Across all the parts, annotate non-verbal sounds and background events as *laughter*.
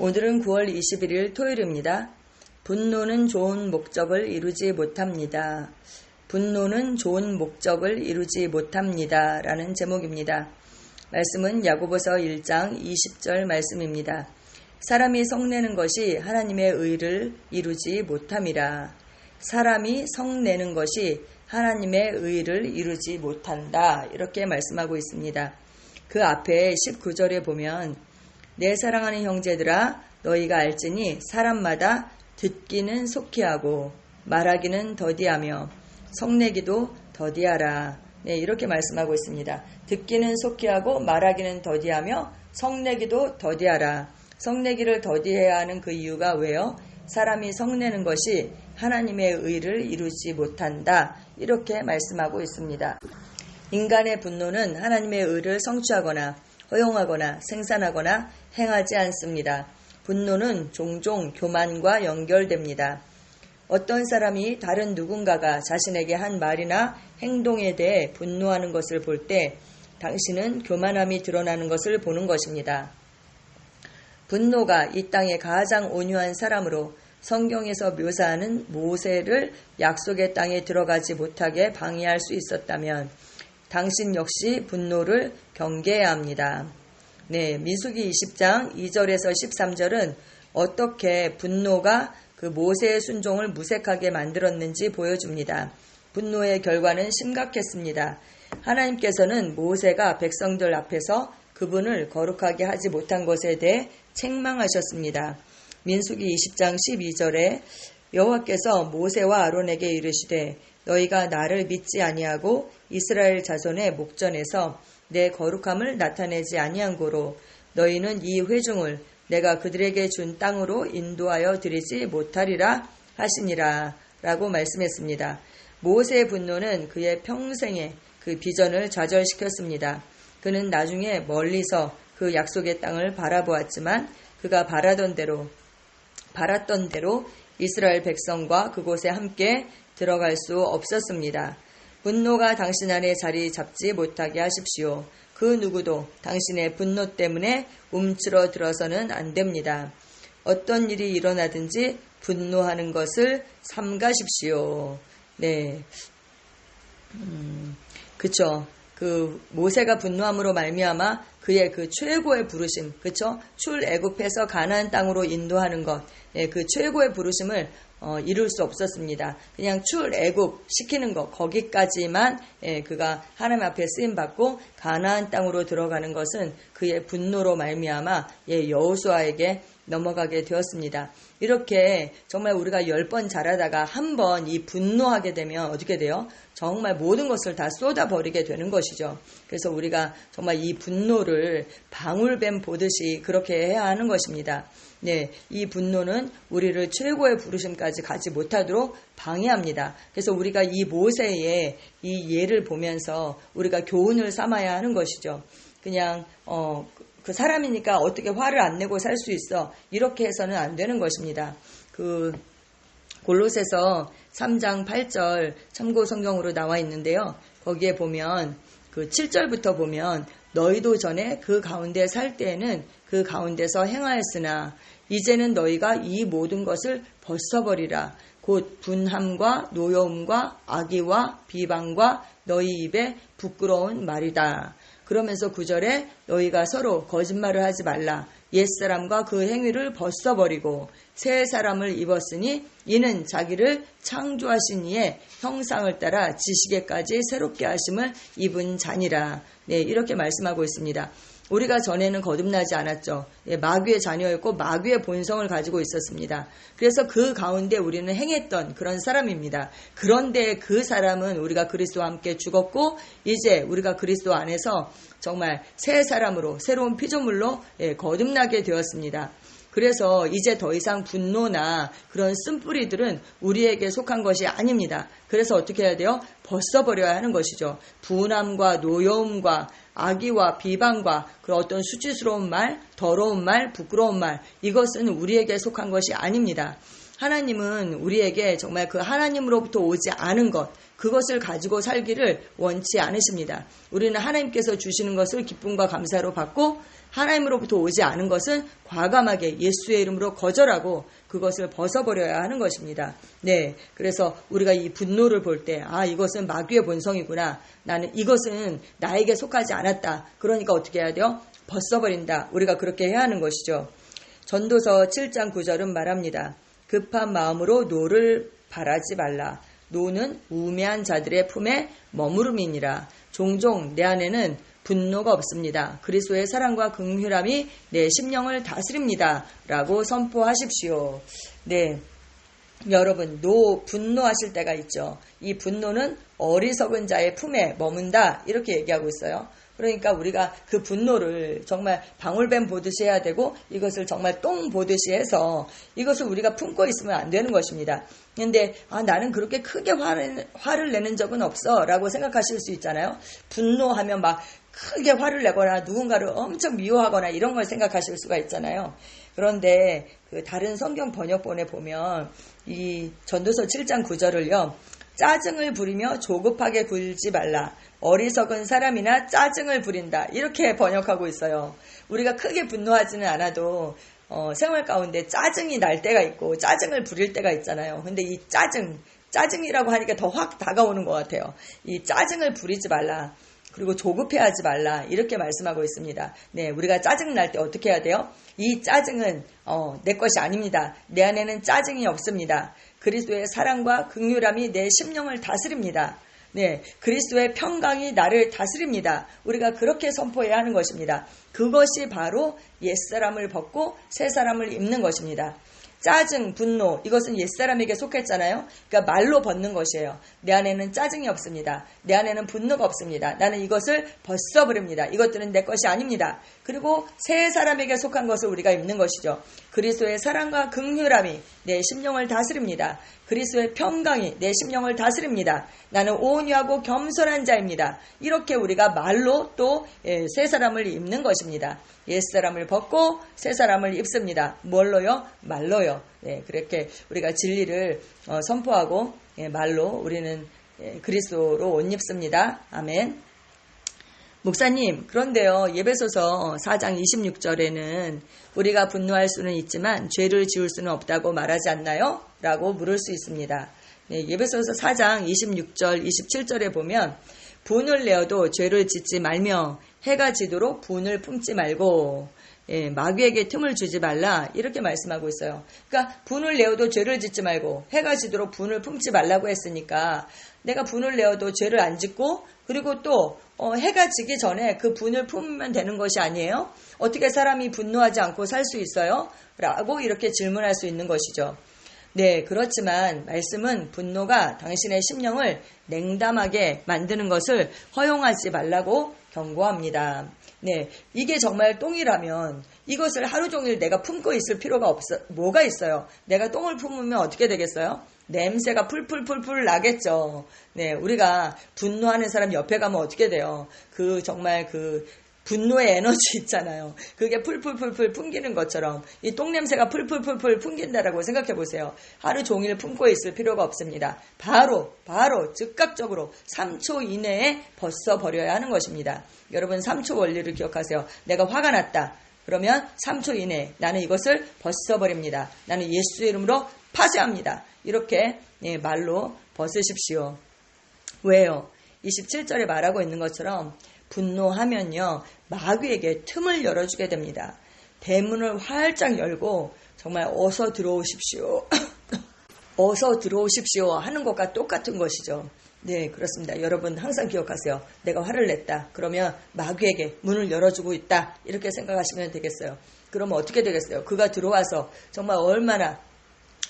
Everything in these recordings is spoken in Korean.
오늘은 9월 21일 토요일입니다. 분노는 좋은 목적을 이루지 못합니다. 분노는 좋은 목적을 이루지 못합니다. 라는 제목입니다. 말씀은 야고보서 1장 20절 말씀입니다. 사람이 성내는 것이 하나님의 의를 이루지 못함이라. 사람이 성내는 것이 하나님의 의를 이루지 못한다. 이렇게 말씀하고 있습니다. 그 앞에 19절에 보면 내 사랑하는 형제들아 너희가 알지니 사람마다 듣기는 속히 하고 말하기는 더디하며 성내기도 더디하라. 네, 이렇게 말씀하고 있습니다. 듣기는 속히 하고 말하기는 더디하며 성내기도 더디하라. 성내기를 더디해야 하는 그 이유가 왜요? 사람이 성내는 것이 하나님의 의를 이루지 못한다. 이렇게 말씀하고 있습니다. 인간의 분노는 하나님의 의를 성취하거나 허용하거나 생산하거나 행하지 않습니다. 분노는 종종 교만과 연결됩니다. 어떤 사람이 다른 누군가가 자신에게 한 말이나 행동에 대해 분노하는 것을 볼 때 당신은 교만함이 드러나는 것을 보는 것입니다. 분노가 이 땅의 가장 온유한 사람으로 성경에서 묘사하는 모세를 약속의 땅에 들어가지 못하게 방해할 수 있었다면 당신 역시 분노를 경계해야 합니다. 네, 민수기 20장 2절에서 13절은 어떻게 분노가 그 모세의 순종을 무색하게 만들었는지 보여줍니다. 분노의 결과는 심각했습니다. 하나님께서는 모세가 백성들 앞에서 그분을 거룩하게 하지 못한 것에 대해 책망하셨습니다. 민수기 20장 12절에 여호와께서 모세와 아론에게 이르시되 너희가 나를 믿지 아니하고 이스라엘 자손의 목전에서 내 거룩함을 나타내지 아니한 고로 너희는 이 회중을 내가 그들에게 준 땅으로 인도하여 드리지 못하리라 하시니라 라고 말씀했습니다. 모세의 분노는 그의 평생의 그 비전을 좌절시켰습니다. 그는 나중에 멀리서 그 약속의 땅을 바라보았지만 그가 바라던 대로 바랐던 대로 이스라엘 백성과 그곳에 함께 들어갈 수 없었습니다. 분노가 당신 안에 자리 잡지 못하게 하십시오. 그 누구도 당신의 분노 때문에 움츠러 들어서는 안 됩니다. 어떤 일이 일어나든지 분노하는 것을 삼가십시오. 네. 음, 그쵸. 그 모세가 분노함으로 말미암아 그의 그 최고의 부르심, 그쵸? 출애굽해서 가나안 땅으로 인도하는 것, 예, 그 최고의 부르심을 어, 이룰 수 없었습니다. 그냥 출애굽 시키는 것 거기까지만 예, 그가 하나님 앞에 쓰임 받고 가나안 땅으로 들어가는 것은 그의 분노로 말미암아 예, 여호수아에게 넘어가게 되었습니다. 이렇게 정말 우리가 열 번 잘하다가 한 번 이 분노하게 되면 어떻게 돼요? 정말 모든 것을 다 쏟아버리게 되는 것이죠. 그래서 우리가 정말 이 분노를 방울뱀 보듯이 그렇게 해야 하는 것입니다. 네, 이 분노는 우리를 최고의 부르심까지 가지 못하도록 방해합니다. 그래서 우리가 이 모세의 이 예를 보면서 우리가 교훈을 삼아야 하는 것이죠. 그냥 어, 그 사람이니까 어떻게 화를 안 내고 살 수 있어 이렇게 해서는 안 되는 것입니다. 그 골로새서 3장 8절 참고 성경으로 나와 있는데요. 거기에 보면 그 7절부터 보면 너희도 전에 그 가운데 살 때에는 그 가운데서 행하였으나 이제는 너희가 이 모든 것을 벗어버리라. 곧 분함과 노여움과 악의와 비방과 너희 입에 부끄러운 말이다. 그러면서 구절에 너희가 서로 거짓말을 하지 말라. 옛사람과 그 행위를 벗어버리고 새 사람을 입었으니 이는 자기를 창조하신 이의 형상을 따라 지식에까지 새롭게 하심을 입은 자니라. 네, 이렇게 말씀하고 있습니다. 우리가 전에는 거듭나지 않았죠. 예, 마귀의 자녀였고 마귀의 본성을 가지고 있었습니다. 그래서 그 가운데 우리는 행했던 그런 사람입니다. 그런데 그 사람은 우리가 그리스도와 함께 죽었고 이제 우리가 그리스도 안에서 정말 새 사람으로 새로운 피조물로 예, 거듭나게 되었습니다. 그래서 이제 더 이상 분노나 그런 쓴뿌리들은 우리에게 속한 것이 아닙니다. 그래서 어떻게 해야 돼요? 벗어버려야 하는 것이죠. 분함과 노여움과 악의와 비방과 그 어떤 수치스러운 말, 더러운 말, 부끄러운 말, 이것은 우리에게 속한 것이 아닙니다. 하나님은 우리에게 정말 그 하나님으로부터 오지 않은 것, 그것을 가지고 살기를 원치 않으십니다. 우리는 하나님께서 주시는 것을 기쁨과 감사로 받고 하나님으로부터 오지 않은 것은 과감하게 예수의 이름으로 거절하고 그것을 벗어버려야 하는 것입니다. 네. 그래서 우리가 이 분노를 볼 때, 아, 이것은 마귀의 본성이구나. 나는 이것은 나에게 속하지 않았다. 그러니까 어떻게 해야 돼요? 벗어버린다. 우리가 그렇게 해야 하는 것이죠. 전도서 7장 9절은 말합니다. 급한 마음으로 노를 바라지 말라. 노는 우매한 자들의 품에 머무름이니라. 종종 내 안에는 분노가 없습니다. 그리스도의 사랑과 긍휼함이 내 심령을 다스립니다. 라고 선포하십시오. 네. 여러분, 노, 분노하실 때가 있죠. 이 분노는 어리석은 자의 품에 머문다. 이렇게 얘기하고 있어요. 그러니까 우리가 그 분노를 정말 방울뱀 보듯이 해야 되고 이것을 정말 똥 보듯이 해서 이것을 우리가 품고 있으면 안 되는 것입니다. 근데 아 나는 그렇게 크게 화를, 화를 내는 적은 없어 라고 생각하실 수 있잖아요. 분노하면 막 크게 화를 내거나 누군가를 엄청 미워하거나 이런 걸 생각하실 수가 있잖아요. 그런데 그 다른 성경 번역본에 보면 이 전도서 7장 9절을요. 짜증을 부리며 조급하게 굴지 말라. 어리석은 사람이나 짜증을 부린다. 이렇게 번역하고 있어요. 우리가 크게 분노하지는 않아도 어, 생활 가운데 짜증이 날 때가 있고 짜증을 부릴 때가 있잖아요. 근데 이 짜증, 짜증이라고 하니까 더 확 다가오는 것 같아요. 이 짜증을 부리지 말라. 그리고 조급해하지 말라 이렇게 말씀하고 있습니다. 네, 우리가 짜증 날 때 어떻게 해야 돼요? 이 짜증은 어, 내 것이 아닙니다. 내 안에는 짜증이 없습니다. 그리스도의 사랑과 극률함이 내 심령을 다스립니다. 네, 그리스도의 평강이 나를 다스립니다. 우리가 그렇게 선포해야 하는 것입니다. 그것이 바로 옛사람을 벗고 새 사람을 입는 것입니다. 짜증, 분노, 이것은 옛사람에게 속했잖아요. 그러니까 말로 벗는 것이에요. 내 안에는 짜증이 없습니다. 내 안에는 분노가 없습니다. 나는 이것을 벗어버립니다. 이것들은 내 것이 아닙니다. 그리고 새 사람에게 속한 것을 우리가 입는 것이죠. 그리스도의 사랑과 극률함이 내 심령을 다스립니다. 그리스도의 평강이 내 심령을 다스립니다. 나는 온유하고 겸손한 자입니다. 이렇게 우리가 말로 또새 예, 사람을 입는 것입니다. 옛 사람을 벗고 새 사람을 입습니다. 뭘로요? 말로요. 예, 그렇게 우리가 진리를 어, 선포하고 예, 말로 우리는 예, 그리스도로 옷 입습니다. 아멘. 목사님, 그런데요, 예배소서 4장 26절에는 우리가 분노할 수는 있지만 죄를 지울 수는 없다고 말하지 않나요? 라고 물을 수 있습니다. 네, 예배소서 4장 26절, 27절에 보면 분을 내어도 죄를 짓지 말며 해가 지도록 분을 품지 말고 예, 마귀에게 틈을 주지 말라 이렇게 말씀하고 있어요. 그러니까 분을 내어도 죄를 짓지 말고 해가 지도록 분을 품지 말라고 했으니까 내가 분을 내어도 죄를 안 짓고 그리고 또 어, 해가 지기 전에 그 분을 품으면 되는 것이 아니에요? 어떻게 사람이 분노하지 않고 살 수 있어요? 라고 이렇게 질문할 수 있는 것이죠. 네, 그렇지만 말씀은 분노가 당신의 심령을 냉담하게 만드는 것을 허용하지 말라고 경고합니다. 네, 이게 정말 똥이라면 이것을 하루 종일 내가 품고 있을 필요가 없어, 뭐가 있어요? 내가 똥을 품으면 어떻게 되겠어요? 냄새가 풀풀풀풀 나겠죠. 네, 우리가 분노하는 사람 옆에 가면 어떻게 돼요? 그 정말 그 분노의 에너지 있잖아요. 그게 풀풀풀풀 풍기는 것처럼 이 똥냄새가 풀풀풀풀 풍긴다라고 생각해 보세요. 하루 종일 품고 있을 필요가 없습니다. 바로, 바로 즉각적으로 3초 이내에 벗어 버려야 하는 것입니다. 여러분 3초 원리를 기억하세요. 내가 화가 났다. 그러면 3초 이내에 나는 이것을 벗어 버립니다. 나는 예수 이름으로 파쇄합니다. 이렇게 예, 말로 벗으십시오. 왜요? 27절에 말하고 있는 것처럼 분노하면요, 마귀에게 틈을 열어주게 됩니다. 대문을 활짝 열고 정말 어서 들어오십시오. *coughs* 어서 들어오십시오 하는 것과 똑같은 것이죠. 네, 그렇습니다. 여러분 항상 기억하세요. 내가 화를 냈다. 그러면 마귀에게 문을 열어주고 있다. 이렇게 생각하시면 되겠어요. 그러면 어떻게 되겠어요? 그가 들어와서 정말 얼마나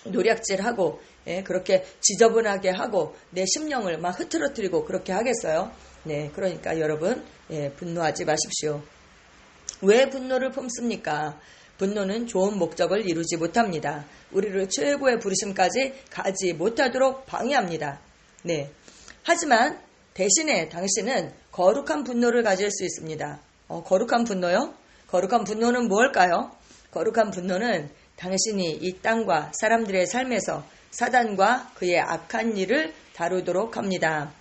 노략질하고 예, 그렇게 지저분하게 하고 내 심령을 막 흐트러뜨리고 그렇게 하겠어요? 네, 그러니까 여러분 예, 분노하지 마십시오. 왜 분노를 품습니까? 분노는 좋은 목적을 이루지 못합니다. 우리를 최고의 부르심까지 가지 못하도록 방해합니다. 네. 하지만 대신에 당신은 거룩한 분노를 가질 수 있습니다. 어, 거룩한 분노요? 거룩한 분노는 무엇일까요? 거룩한 분노는 당신이 이 땅과 사람들의 삶에서 사단과 그의 악한 일을 다루도록 합니다.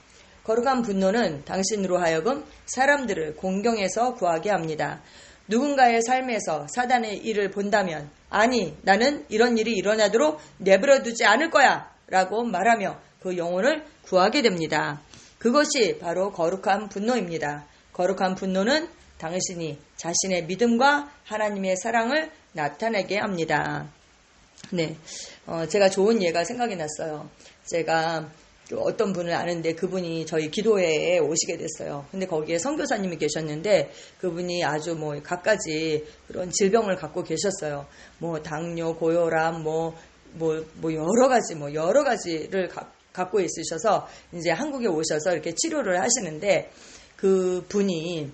거룩한 분노는 당신으로 하여금 사람들을 공경해서 구하게 합니다. 누군가의 삶에서 사단의 일을 본다면 아니 나는 이런 일이 일어나도록 내버려 두지 않을 거야 라고 말하며 그 영혼을 구하게 됩니다. 그것이 바로 거룩한 분노입니다. 거룩한 분노는 당신이 자신의 믿음과 하나님의 사랑을 나타내게 합니다. 네, 어, 제가 좋은 예가 생각이 났어요. 제가 어떤 분을 아는데 그분이 저희 기도회에 오시게 됐어요. 근데 거기에 선교사님이 계셨는데 그분이 아주 뭐 갖가지 그런 질병을 갖고 계셨어요. 뭐 당뇨, 고혈압, 뭐, 뭐, 뭐 여러 가지, 뭐 여러 가지를 가, 갖고 있으셔서 이제 한국에 오셔서 이렇게 치료를 하시는데 그 분이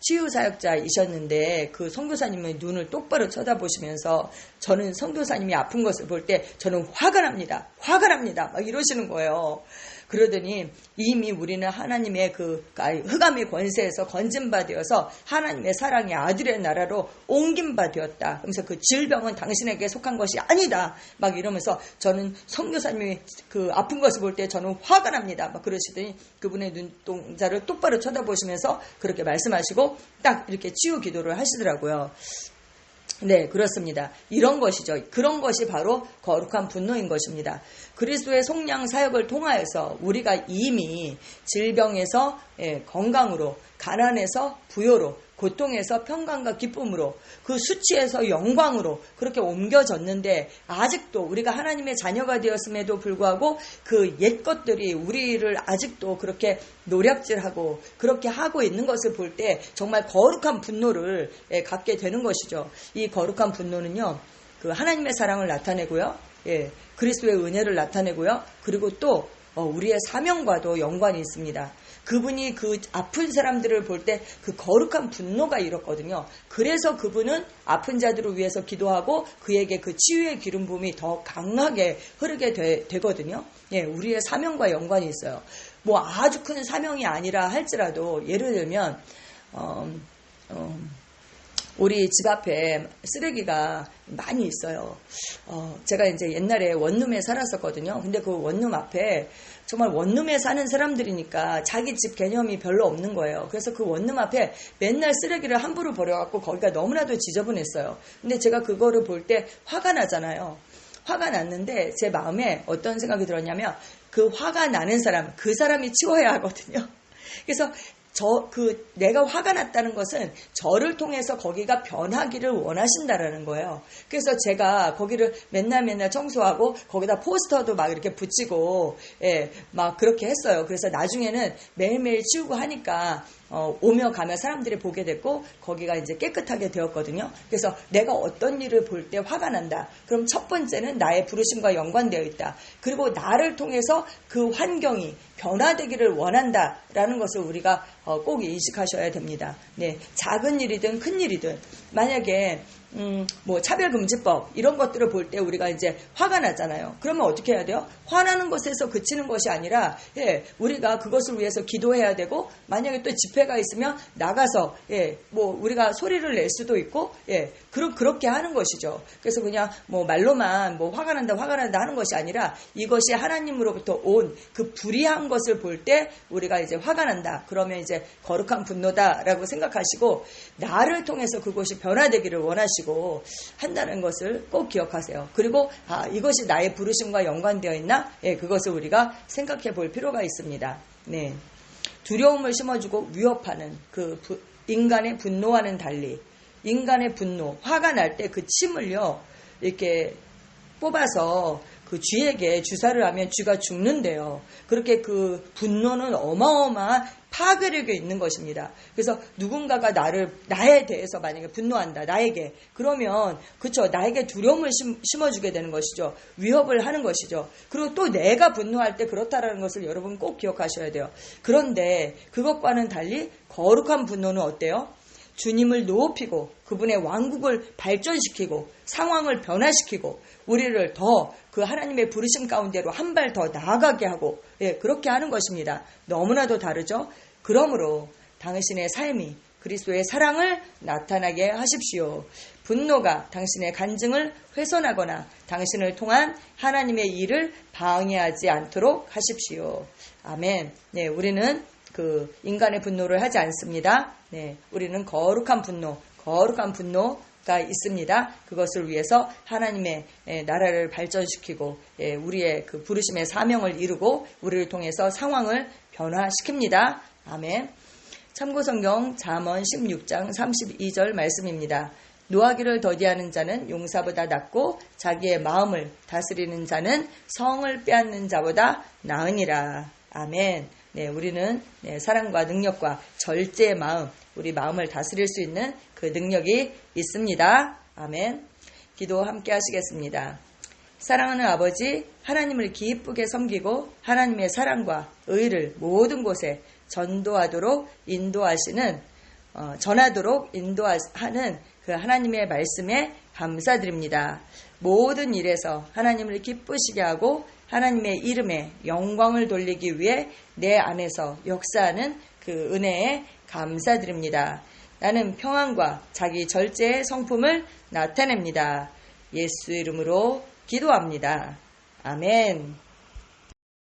치유사역자이셨는데 그 선교사님의 눈을 똑바로 쳐다보시면서 저는 선교사님이 아픈 것을 볼 때 저는 화가 납니다. 화가 납니다. 막 이러시는 거예요. 그러더니 이미 우리는 하나님의 그 흑암의 권세에서 건진 바 되어서 하나님의 사랑의 아들의 나라로 옮긴 바 되었다. 그러면서 그 질병은 당신에게 속한 것이 아니다. 막 이러면서 저는 성교사님이 그 아픈 것을 볼 때 저는 화가 납니다. 막 그러시더니 그분의 눈동자를 똑바로 쳐다보시면서 그렇게 말씀하시고 딱 이렇게 치유 기도를 하시더라고요. 네, 그렇습니다. 이런 것이죠. 그런 것이 바로 거룩한 분노인 것입니다. 그리스도의 속량 사역을 통하여서 우리가 이미 질병에서 예, 건강으로, 가난에서 부여로, 고통에서 평강과 기쁨으로 그 수치에서 영광으로 그렇게 옮겨졌는데 아직도 우리가 하나님의 자녀가 되었음에도 불구하고 그 옛 것들이 우리를 아직도 그렇게 노력질하고 그렇게 하고 있는 것을 볼 때 정말 거룩한 분노를 예, 갖게 되는 것이죠. 이 거룩한 분노는요. 그 하나님의 사랑을 나타내고요. 예, 그리스도의 은혜를 나타내고요. 그리고 또 어, 우리의 사명과도 연관이 있습니다. 그분이 그 아픈 사람들을 볼 때 그 거룩한 분노가 일었거든요. 그래서 그분은 아픈 자들을 위해서 기도하고 그에게 그 치유의 기름 부음이 더 강하게 흐르게 되, 거든요 예, 우리의 사명과 연관이 있어요. 뭐 아주 큰 사명이 아니라 할지라도 예를 들면 어, 어, 우리 집 앞에 쓰레기가 많이 있어요. 어, 제가 이제 옛날에 원룸에 살았었거든요. 근데 그 원룸 앞에 정말 원룸에 사는 사람들이니까 자기 집 개념이 별로 없는 거예요. 그래서 그 원룸 앞에 맨날 쓰레기를 함부로 버려갖고 거기가 너무나도 지저분했어요. 근데 제가 그거를 볼 때 화가 나잖아요. 화가 났는데 제 마음에 어떤 생각이 들었냐면 그 화가 나는 사람, 그 사람이 치워야 하거든요. 그래서 저, 그, 내가 화가 났다는 것은 저를 통해서 거기가 변하기를 원하신다라는 거예요. 그래서 제가 거기를 맨날 맨날 청소하고 거기다 포스터도 막 이렇게 붙이고, 예, 막 그렇게 했어요. 그래서 나중에는 매일매일 치우고 하니까 어, 오며 가며 사람들이 보게 됐고 거기가 이제 깨끗하게 되었거든요. 그래서 내가 어떤 일을 볼 때 화가 난다. 그럼 첫 번째는 나의 부르심과 연관되어 있다. 그리고 나를 통해서 그 환경이 변화되기를 원한다라는 것을 우리가 어, 꼭 인식하셔야 됩니다. 네, 작은 일이든 큰 일이든 만약에 음, 뭐 차별금지법 이런 것들을 볼 때 우리가 이제 화가 나잖아요. 그러면 어떻게 해야 돼요? 화나는 것에서 그치는 것이 아니라 예, 우리가 그것을 위해서 기도해야 되고 만약에 또 집회가 있으면 나가서 예, 뭐 우리가 소리를 낼 수도 있고 예, 그러, 그렇게 하는 것이죠. 그래서 그냥 뭐 말로만 뭐 화가 난다 화가 난다 하는 것이 아니라 이것이 하나님으로부터 온 그 불의한 것을 볼 때 우리가 이제 화가 난다. 그러면 이제 거룩한 분노다라고 생각하시고 나를 통해서 그것이 변화되기를 원하시고 하시고 한다는 것을 꼭 기억하세요. 그리고 아, 이것이 나의 부르심과 연관되어 있나? 예, 그것을 우리가 생각해 볼 필요가 있습니다. 네. 두려움을 심어주고 위협하는 그 부, 인간의 분노와는 달리 인간의 분노, 화가 날 때 그 침을요, 이렇게 뽑아서 그 쥐에게 주사를 하면 쥐가 죽는데요. 그렇게 그 분노는 어마어마한 파괴력이 있는 것입니다. 그래서 누군가가 나를 나에 대해서 만약에 분노한다. 나에게 그러면 그쵸 나에게 두려움을 심어주게 되는 것이죠. 위협을 하는 것이죠. 그리고 또 내가 분노할 때 그렇다라는 것을 여러분 꼭 기억하셔야 돼요. 그런데 그것과는 달리 거룩한 분노는 어때요? 주님을 높이고 그분의 왕국을 발전시키고 상황을 변화시키고 우리를 더 그 하나님의 부르심 가운데로 한 발 더 나아가게 하고 예, 그렇게 하는 것입니다. 너무나도 다르죠. 그러므로 당신의 삶이 그리스도의 사랑을 나타나게 하십시오. 분노가 당신의 간증을 훼손하거나 당신을 통한 하나님의 일을 방해하지 않도록 하십시오. 아멘. 네, 우리는 그 인간의 분노를 하지 않습니다. 네, 우리는 거룩한 분노, 거룩한 분노가 있습니다. 그것을 위해서 하나님의 예, 나라를 발전시키고 예, 우리의 그 부르심의 사명을 이루고 우리를 통해서 상황을 변화시킵니다. 아멘. 참고성경 잠언 16장 32절 말씀입니다. 노하기를 더디하는 자는 용사보다 낫고 자기의 마음을 다스리는 자는 성을 빼앗는 자보다 나으니라. 아멘. 네, 우리는 네, 사랑과 능력과 절제의 마음, 우리 마음을 다스릴 수 있는 그 능력이 있습니다. 아멘. 기도 함께 하시겠습니다. 사랑하는 아버지, 하나님을 기쁘게 섬기고 하나님의 사랑과 의를 모든 곳에 전도하도록 인도하시는 어, 전하도록 인도하는 그 하나님의 말씀에 감사드립니다. 모든 일에서 하나님을 기쁘시게 하고 하나님의 이름에 영광을 돌리기 위해 내 안에서 역사하는 그 은혜에 감사드립니다. 나는 평안과 자기 절제의 성품을 나타냅니다. 예수 이름으로 기도합니다. 아멘.